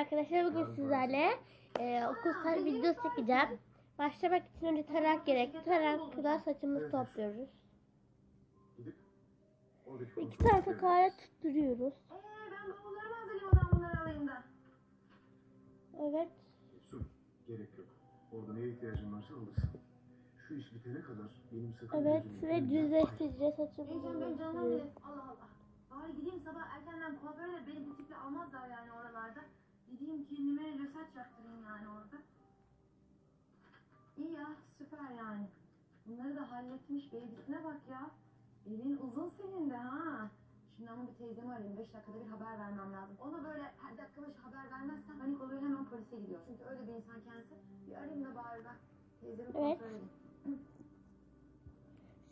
arkadaşlar bugün sizlerle e, okul tar- videosu çekeceğim. Başlamak için önce tarak gerekli. Tarakla saçımızı topluyoruz. İki tarafa kare tutturuyoruz. Ee. Evet. Su, gerek yok. Orada neye ihtiyacın varsa alırsın. Şu iş bitene kadar benim sakın Evet ve düzleştireceğiz saçımızı. ben canım benim. Allah Allah. Bari gideyim sabah erkenden kuaföre de beni bu tiple almazlar yani oralarda. Gideyim kendime lösaç yaptırayım yani orada. İyi ya süper yani. Bunları da halletmiş beybisine bak ya. Elin uzun senin de ha. Şimdi ama bir teyzemi arayayım. Beş dakikada bir haber vermem lazım. Ona böyle her dakika başı haber vermezsen panik oluyor hemen polise gidiyor. Çünkü öyle bir insan kendisi. Bir arayayım da bari ben. Teyzemi Evet. kontrol edeyim.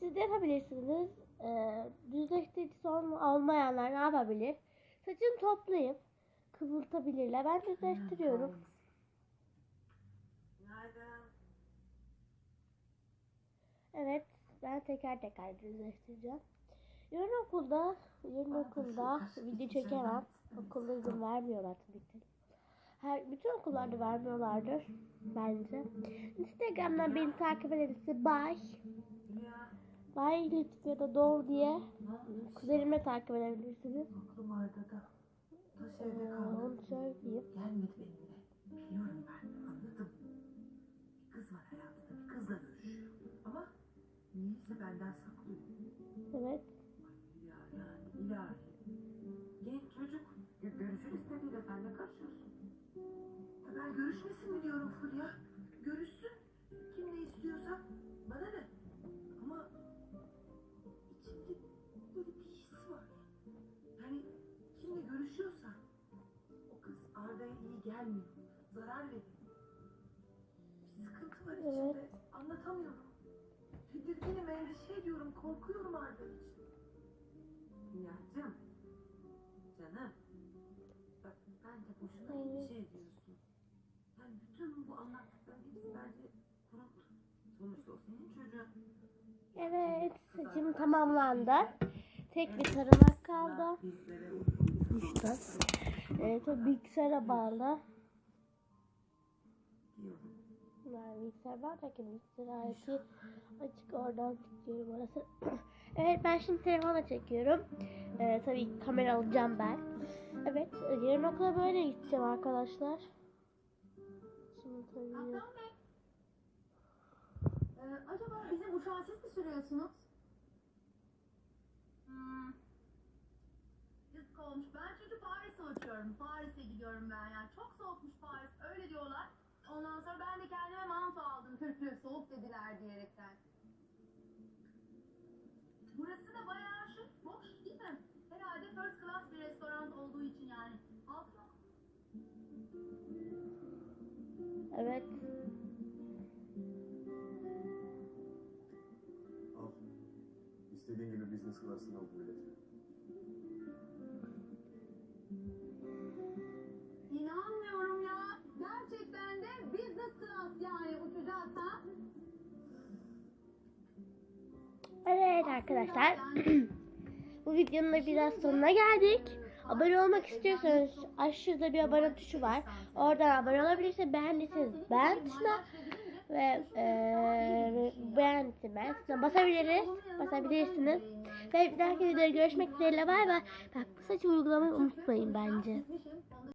Siz de yapabilirsiniz. Ee, düzleştiricisi olma- olmayanlar ne yapabilir? Saçını toplayıp kıvırtabilirler. Ben düzleştiriyorum. Evet, ben teker teker düzleştireceğim. Yarın okulda, yarın okulda video çekemem. Okulda izin vermiyorlar tabii ki. Her, bütün okullarda vermiyorlardır bence. Instagram'dan beni takip. Ya. Bye Lütfü ya da Doğu diye kuzenime takip edebilirsiniz. Taş evde kaldı. onu söyleyeyim. Gelmedi benimle. Biliyorum ben. Anladım. Bir kız var hayatında. Bir kızla görüşüyor. Ama niyeyse benden saklıyor. Evet. Ay ilahi yani ilahi. Genç çocuk. Gö- Görüşür istediğiyle sen ne karışıyorsun? Ya ben görüşmesin mi diyorum Fulya? Görüşsün. Arda'ya iyi gelmiyor. Zarar veriyor. Bir sıkıntı var içimde. Evet. Anlatamıyorum. Tedirginim, endişe ediyorum, korkuyorum Arda için. Nihat'cığım. Canım. Bak bence boşuna endişe ediyorsun. Yani bütün bu anlattıkların hepsi bence kuruntu. Sonuçta o senin çocuğun. Evet, saçım tamamlandı. Tek bir taramak kaldı. İşte. Evet, o bilgisayara bağlı. Ben bilgisayar var da ki bilgisayar açık oradan çekiyorum orası. evet ben şimdi telefonla çekiyorum. Ee, tabii kamera alacağım ben. Evet yarın okula böyle gideceğim arkadaşlar. Şimdi tabii Hakan Bey. Ee, acaba bizim uçağı siz mi sürüyorsunuz? Uçuyorum. Paris'e gidiyorum ben yani. Çok soğukmuş Paris. Öyle diyorlar. Ondan sonra ben de kendime manto aldım. Soğuk dediler diyerekten. Burası da bayağı şık. Boş değil mi? Herhalde first class bir restoran olduğu için yani. Halk yok. evet. Al. İstediğin gibi business class'ını al bu Evet arkadaşlar. Bu videonun da biraz sonuna geldik. Abone olmak istiyorsanız aşağıda bir abone tuşu var. Oradan abone olabilirsiniz. Beğendiyseniz beğen tuşuna ve e, beğen tuşuna basabiliriz. Basabilirsiniz. Ve bir dahaki videoda görüşmek dileğiyle bay bay. Bak bu saçı uygulamayı unutmayın bence.